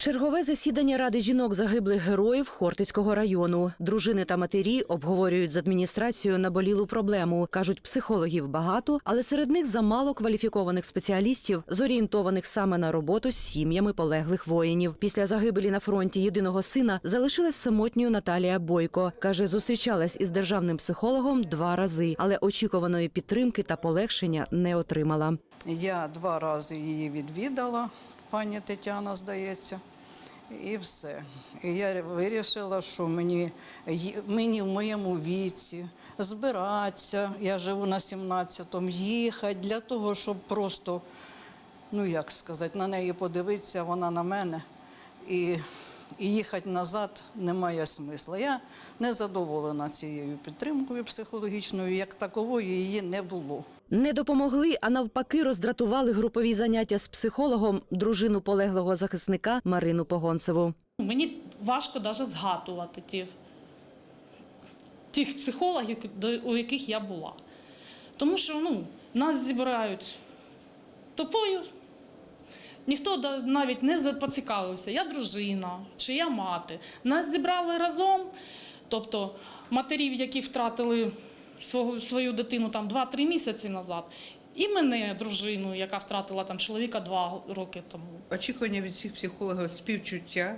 Чергове засідання ради жінок загиблих героїв Хортицького району. Дружини та матері обговорюють з адміністрацією наболілу проблему. кажуть, психологів багато, але серед них замало кваліфікованих спеціалістів, зорієнтованих саме на роботу з сім'ями полеглих воїнів. Після загибелі на фронті єдиного сина залишилась самотньою Наталія Бойко. каже, зустрічалась із державним психологом два рази, але очікуваної підтримки та полегшення не отримала. Я два рази її відвідала, пані Тетяна, здається, і все. І я вирішила, що мені, мені в моєму віці збиратися, я живу на 17-му, їхати для того, щоб просто, ну як сказати, на неї подивитися, вона на мене. І, і їхати назад немає смисла. Я не задоволена цією підтримкою психологічною, як такової її не було. Не допомогли, а навпаки, роздратували групові заняття з психологом дружину полеглого захисника Марину Погонцеву. Мені важко навіть згадувати ті, тих психологів, у яких я була. Тому що ну, нас зібрають топою. Ніхто навіть не поцікавився, я дружина чи я мати. Нас зібрали разом, тобто матерів, які втратили свою дитину там 2-3 місяці назад, і мене, дружину, яка втратила там чоловіка 2 роки тому. Очікування від всіх психологів співчуття,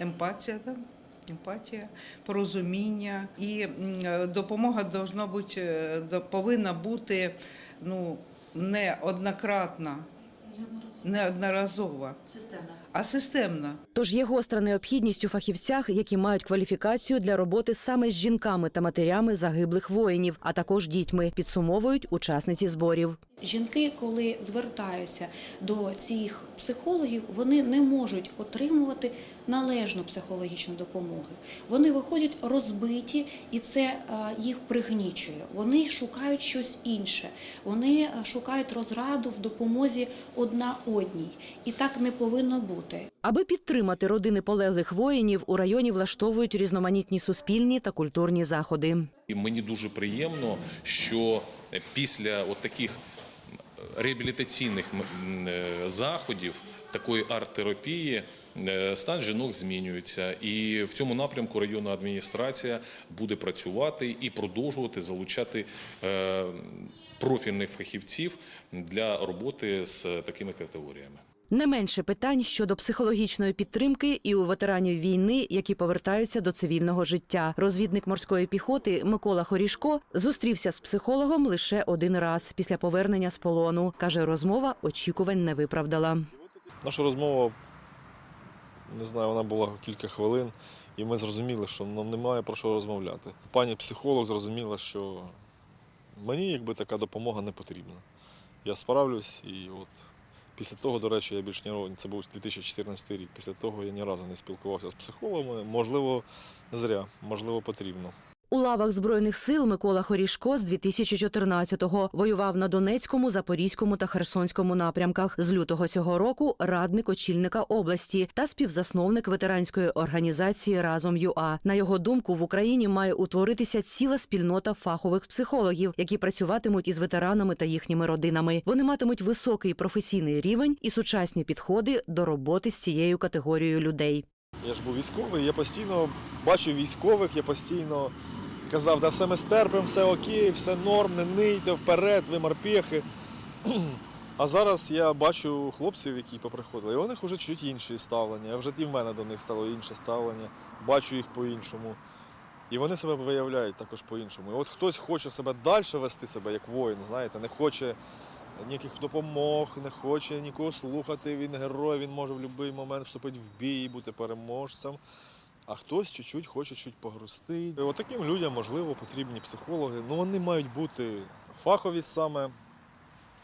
емпатія, да? емпатія, порозуміння і допомога должна бути, е, повинна бути ну, не однократна, не одноразова, а системна. Тож є гостра необхідність у фахівцях, які мають кваліфікацію для роботи саме з жінками та матерями загиблих воїнів, а також дітьми, підсумовують учасниці зборів. Жінки, коли звертаються до цих психологів, вони не можуть отримувати належну психологічну допомогу. Вони виходять розбиті, і це е, їх пригнічує. Вони шукають щось інше. Вони е, шукають розраду в допомозі одна одній, і так не повинно бути. Аби підтримати родини полеглих воїнів, у районі влаштовують різноманітні суспільні та культурні заходи. І мені дуже приємно, що після от таких реабілітаційних е, заходів, такої арт-терапії, е, стан жінок змінюється. І в цьому напрямку районна адміністрація буде працювати і продовжувати залучати е, профільних фахівців для роботи з такими категоріями. Не менше питань щодо психологічної підтримки і у ветеранів війни, які повертаються до цивільного життя. Розвідник морської піхоти Микола Хорішко зустрівся з психологом лише один раз після повернення з полону. каже, розмова очікувань не виправдала. Наша розмова, не знаю, вона була кілька хвилин, і ми зрозуміли, що нам немає про що розмовляти. Пані психолог зрозуміла, що мені якби така допомога не потрібна. Я справлюсь і от після того, до речі, я більш ні це був 2014 рік, після того я ні разу не спілкувався з психологами. Можливо, зря, можливо, потрібно. У лавах збройних сил Микола Хорішко з 2014-го воював на Донецькому, Запорізькому та Херсонському напрямках. З лютого цього року радник очільника області та співзасновник ветеранської організації Разом ЮА. На його думку, в Україні має утворитися ціла спільнота фахових психологів, які працюватимуть із ветеранами та їхніми родинами. Вони матимуть високий професійний рівень і сучасні підходи до роботи з цією категорією людей. Я ж був військовий, я постійно бачив військових, я постійно казав, да все ми стерпимо, все окей, все норм, не нийте вперед, ви морпехи. А зараз я бачу хлопців, які поприходили, і у них вже чуть інші ставлення. Вже і в мене до них стало інше ставлення, бачу їх по-іншому. І вони себе виявляють також по-іншому. І от хтось хоче себе далі вести себе як воїн, знаєте, не хоче ніяких допомог, не хоче нікого слухати. Він герой, він може в будь-який момент вступити в бій і бути переможцем. А хтось чуть-чуть хоче чуть погрусти. І От таким людям, можливо, потрібні психологи. Ну вони мають бути фахові саме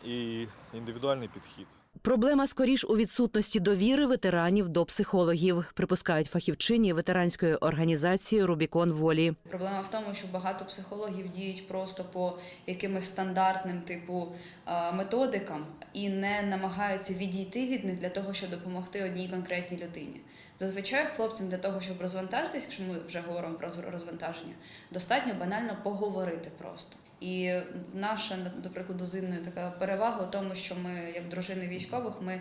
і індивідуальний підхід. Проблема скоріш у відсутності довіри ветеранів до психологів, припускають фахівчині ветеранської організації Рубікон Волі. Проблема в тому, що багато психологів діють просто по якимось стандартним типу е, методикам і не намагаються відійти від них для того, щоб допомогти одній конкретній людині. Зазвичай хлопцям для того, щоб розвантажитись, якщо ми вже говоримо про розвантаження, достатньо банально поговорити просто. І наша, до прикладу, з така перевага у тому, що ми, як дружини військових, ми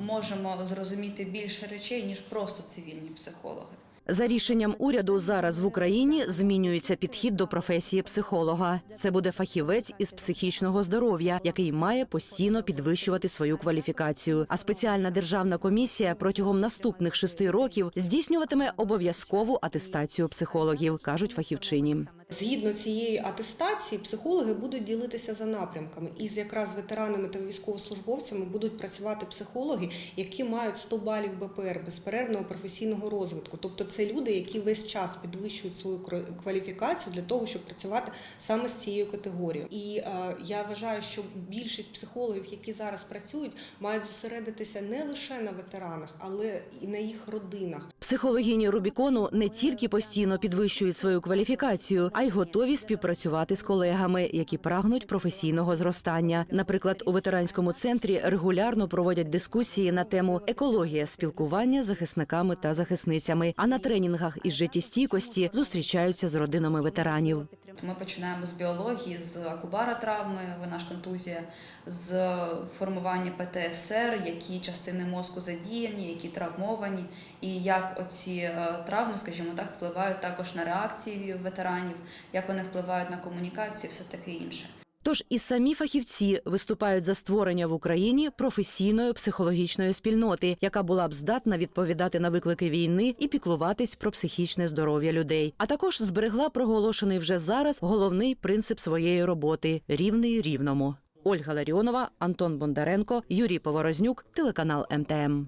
можемо зрозуміти більше речей, ніж просто цивільні психологи. За рішенням уряду зараз в Україні змінюється підхід до професії психолога. Це буде фахівець із психічного здоров'я, який має постійно підвищувати свою кваліфікацію. А спеціальна державна комісія протягом наступних шести років здійснюватиме обов'язкову атестацію психологів, кажуть фахівчині. Згідно цієї атестації, психологи будуть ділитися за напрямками. І з якраз ветеранами та військовослужбовцями будуть працювати психологи, які мають 100 балів БПР безперервного професійного розвитку. Тобто це люди, які весь час підвищують свою кваліфікацію для того, щоб працювати саме з цією категорією. І е, я вважаю, що більшість психологів, які зараз працюють, мають зосередитися не лише на ветеранах, але і на їх родинах. Психологині Рубікону не тільки постійно підвищують свою кваліфікацію, а й готові співпрацювати з колегами, які прагнуть професійного зростання. Наприклад, у ветеранському центрі регулярно проводять дискусії на тему екологія спілкування з захисниками та захисницями. А на тренінгах із життєстійкості зустрічаються з родинами ветеранів. Ми починаємо з біології, з акубара травми, вона ж контузія, з формування ПТСР, які частини мозку задіяні, які травмовані, і як оці е, травми, скажімо так, впливають також на реакції ветеранів, як вони впливають на комунікацію, все таке інше. Тож і самі фахівці виступають за створення в Україні професійної психологічної спільноти, яка була б здатна відповідати на виклики війни і піклуватись про психічне здоров'я людей. А також зберегла проголошений вже зараз головний принцип своєї роботи рівний рівному. Ольга Ларіонова, Антон Бондаренко, Юрій Поворознюк, телеканал МТМ.